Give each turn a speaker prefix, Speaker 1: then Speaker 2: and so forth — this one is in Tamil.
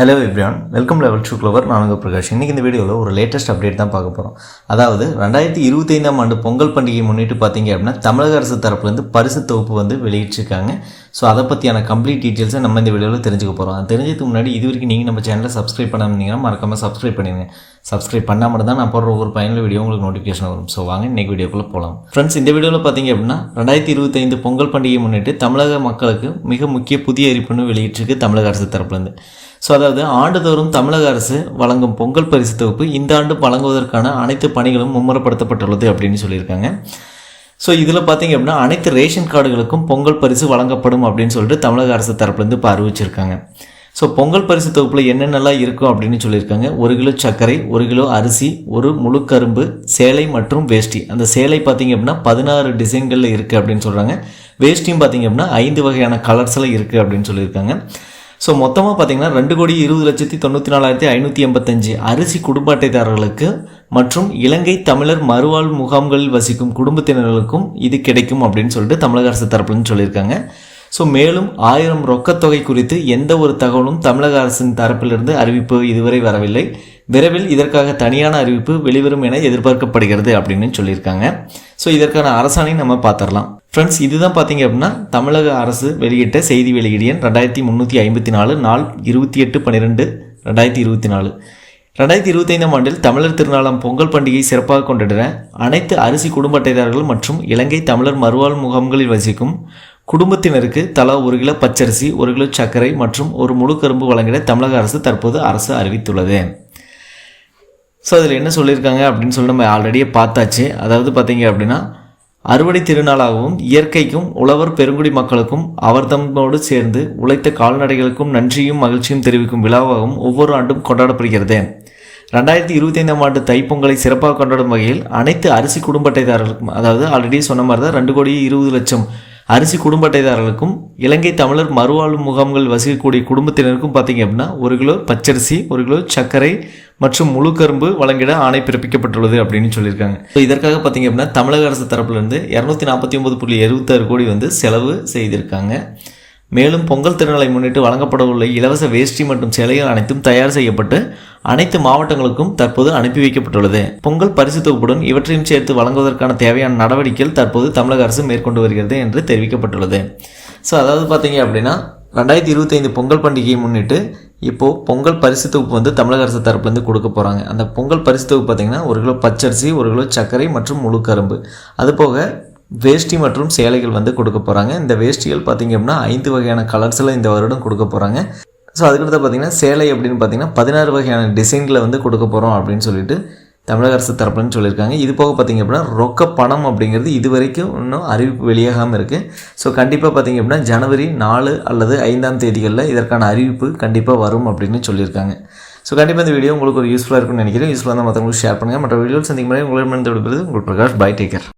Speaker 1: Hello everyone welcome level two clever நானுங்க பிரகாஷ். இன்றைக்கி இந்த வீடியோவில் ஒரு லேட்டஸ்ட் அப்டேட் தான் பார்க்க போகிறோம் அதாவது ரெண்டாயிரத்தி இருபத்தைந்தாம் ஆண்டு பொங்கல் பண்டிகையை முன்னிட்டு பார்த்தீங்க அப்படின்னா தமிழக அரசு தரப்புலேருந்து பரிசு தொகுப்பு வந்து வெளியிட்டிருக்காங்க. ஸோ அதை பற்றியான கம்ப்ளீட் டீட்டெயில்ஸை நம்ம இந்த வீடியோவில் தெரிஞ்சுக்க போகிறோம் அது தெரிஞ்சதுக்கு முன்னாடி இது வரைக்கும் நீங்கள் நம்ம சேனலை சப்ஸ்கிரைப் பண்ணாமல் மறக்காமல் சப்ஸ்கிரைப் பண்ணிடுங்க. சப்ஸ்கிரைப் பண்ணாமல் தான் நான் போடுற ஒவ்வொரு பயனுள்ள வீடியோ உங்களுக்கு நோட்டிஃபிகேஷன் வரும். ஸோ வாங்க இன்றைக்கி வீடியோக்குள்ளே போகலாம் ஃப்ரெண்ட்ஸ் இந்த வீடியோவில் பார்த்தீங்க அப்படின்னா ரெண்டாயிரத்தி இருபத்தைந்து பொங்கல் பண்டிகையை முன்னிட்டு தமிழக மக்களுக்கு மிக முக்கிய புதிய அறிவிப்புன்னு வெளியிட்டிருக்கு தமிழக அரசு தரப்புலேருந்து. ஸோ அதாவது ஆண்டுதோறும் தமிழக அரசு வழங்கும் பொங்கல் பரிசு தொகுப்பு இந்த ஆண்டு வழங்குவதற்கான அனைத்து பணிகளும் மும்முரப்படுத்தப்பட்டுள்ளது அப்படின்னு சொல்லியிருக்காங்க. ஸோ இதில் பார்த்தீங்க அப்படின்னா அனைத்து ரேஷன் கார்டுகளுக்கும் பொங்கல் பரிசு வழங்கப்படும் அப்படின்னு சொல்லிட்டு தமிழக அரசு தரப்புலேருந்து இப்போ அறிவிச்சிருக்காங்க. ஸோ பொங்கல் பரிசு தொகுப்பில் என்னென்னலாம் இருக்கும் அப்படின்னு சொல்லியிருக்காங்க. ஒரு கிலோ சர்க்கரை ஒரு கிலோ அரிசி ஒரு முழு கரும்பு சேலை மற்றும் வேஷ்டி. அந்த சேலை பார்த்தீங்க அப்படின்னா பதினாறு டிசைன்களில் இருக்குது அப்படின்னு சொல்கிறாங்க வேஷ்டியும் பார்த்தீங்க அப்படின்னா ஐந்து வகையான கலர்ஸில் இருக்குது அப்படின்னு சொல்லியிருக்காங்க. ஸோ மொத்தமாக பார்த்தீங்கன்னா ரெண்டு கோடி இருபது லட்சத்தி தொண்ணூற்றி நாலாயிரத்தி ஐநூற்றி எண்பத்தஞ்சு அரிசி குடும்ப அட்டைதாரர்களுக்கு மற்றும் இலங்கை தமிழர் மறுவாழ் முகாம்களில் வசிக்கும் குடும்பத்தினர்களுக்கும் இது கிடைக்கும் அப்படின்னு சொல்லிட்டு தமிழக அரசு தரப்புலன்னு சொல்லியிருக்காங்க. ஸோ மேலும் ஆயிரம் ரொக்கத்தொகை குறித்து எந்த ஒரு தகவலும் தமிழக அரசின் தரப்பிலிருந்து அறிவிப்பு இதுவரை வரவில்லை. விரைவில் இதற்காக தனியான அறிவிப்பு வெளிவரும் என எதிர்பார்க்கப்படுகிறது அப்படின்னு சொல்லியிருக்காங்க. ஸோ இதற்கான அரசாணையும் நம்ம பார்த்துடலாம். ஃப்ரெண்ட்ஸ் இதுதான் பார்த்தீங்க அப்படின்னா தமிழக அரசு வெளியிட்ட செய்தி வெளியீடு ரெண்டாயிரத்தி முந்நூற்றி ஐம்பத்தி நாலு நாள் இருபத்தி எட்டு பன்னிரெண்டு ரெண்டாயிரத்தி இருபத்தி நாலு. ரெண்டாயிரத்தி இருபத்தைந்தாம் ஆண்டில் தமிழர் திருநாளாம் பொங்கல் பண்டிகையை சிறப்பாக கொண்டாடுற அனைத்து அரிசி குடும்ப அட்டைதாரர்கள் மற்றும் இலங்கை தமிழர் மறுவாழ் முகாம்களில் வசிக்கும் குடும்பத்தினருக்கு தலா ஒரு கிலோ பச்சரிசி ஒரு கிலோ சர்க்கரை மற்றும் ஒரு முழு கரும்பு வழங்கிட தமிழக அரசு தற்போது அரசு அறிவித்துள்ளது. ஸோ அதில் என்ன சொல்லியிருக்காங்க அப்படின்னு சொல்லி நம்ம ஆல்ரெடியே பார்த்தாச்சு. அதாவது பார்த்தீங்க அப்படின்னா அறுவடை திருநாளாகவும் இயற்கைக்கும் உழவர் பெருங்குடி மக்களுக்கும் அவர் தம்மோடு சேர்ந்து உழைத்த கால்நடைகளுக்கும் நன்றியும் மகிழ்ச்சியும் தெரிவிக்கும் விழாவாகவும் ஒவ்வொரு ஆண்டும் கொண்டாடப்படுகிறது. ரெண்டாயிரத்தி இருபத்தைந்தாம் ஆண்டு தைப்பொங்கலை சிறப்பாக கொண்டாடும் வகையில் அனைத்து அரிசி குடும்ப அட்டைதாரர்களுக்கும் அதாவது ஆல்ரெடி சொன்ன மாதிரி தான் ரெண்டு கோடி இருபது லட்சம் அரிசி குடும்ப அட்டைதாரர்களுக்கும் இலங்கை தமிழர் மறுவாழ்வு முகாம்கள் வசிக்கக்கூடிய குடும்பத்தினருக்கும் பார்த்தீங்க அப்படின்னா ஒரு கிலோ பச்சரிசி ஒரு கிலோ சர்க்கரை மற்றும் முழு கரும்பு வழங்கிட ஆணை பிறப்பிக்கப்பட்டுள்ளது அப்படின்னு சொல்லியிருக்காங்க. ஸோ இதற்காக பார்த்தீங்க அப்படின்னா தமிழக அரசு தரப்புலேருந்து இரநூத்தி நாற்பத்தி ஒன்பது புள்ளி எழுபத்தாறு கோடி வந்து செலவு செய்திருக்காங்க. மேலும் பொங்கல் திருநாளை முன்னிட்டு வழங்கப்பட உள்ள இலவச வேஷ்டி மற்றும் சிலைகள் அனைத்தும் தயார் செய்யப்பட்டு அனைத்து மாவட்டங்களுக்கும் தற்போது அனுப்பி வைக்கப்பட்டுள்ளது. பொங்கல் பரிசு தொகுப்புடன் இவற்றையும் சேர்த்து வழங்குவதற்கான தேவையான நடவடிக்கைகள் தற்போது தமிழக அரசு மேற்கொண்டு வருகிறது என்று தெரிவிக்கப்பட்டுள்ளது. ஸோ அதாவது பார்த்தீங்க அப்படின்னா ரெண்டாயிரத்தி இருபத்தைந்து பொங்கல் பண்டிகையை முன்னிட்டு இப்போது பொங்கல் பரிசு தொகுப்பு வந்து தமிழக அரசு தரப்புலேருந்து கொடுக்க போகிறாங்க அந்த பொங்கல் பரிசு தொகுப்பு பார்த்திங்கன்னா ஒரு கிலோ பச்சரிசி ஒரு கிலோ சர்க்கரை மற்றும் முழு கரும்பு. அதுபோக வேஷ்டி மற்றும் சேலைகள் வந்து கொடுக்க போகிறாங்க இந்த வேஷ்டிகள் பார்த்திங்க அப்படின்னா ஐந்து வகையான கலர்ஸில் இந்த வருடம் கொடுக்க போகிறாங்க ஸோ அதுக்கடுத்து பார்த்திங்கன்னா சேலை அப்படின்னு பார்த்திங்கன்னா பதினாறு வகையான டிசைனில் வந்து கொடுக்க போகிறோம் அப்படின்னு சொல்லிட்டு தமிழக அரசு தரப்புலன்னு சொல்லியிருக்காங்க. இது போக பார்த்திங்க அப்படின்னா ரொக்க பணம் அப்படிங்கிறது இது வரைக்கும் இன்னும் அறிவிப்பு வெளியாகாமல் இருக்குது ஸோ கண்டிப்பாக பார்த்திங்க அப்படின்னா ஜனவரி நாலு அல்லது ஐந்தாம் தேதிகளில் இதற்கான அறிவிப்பு கண்டிப்பாக வரும் அப்படின்னு சொல்லியிருக்காங்க. ஸோ கண்டிப்பாக இந்த வீடியோ உங்களுக்கு ஒரு யூஸ்ஃபுல்லாக இருக்கும்னு நினைக்கிறேன். யூஸ்ஃபுல்லாக தான் மற்றவங்களுக்கு ஷேர் பண்ணுங்கள் மற்ற வீடியோ சந்திக்கும் முறை உங்களிடம் விடுபடுறது உங்கள் பிரகாஷ். By taker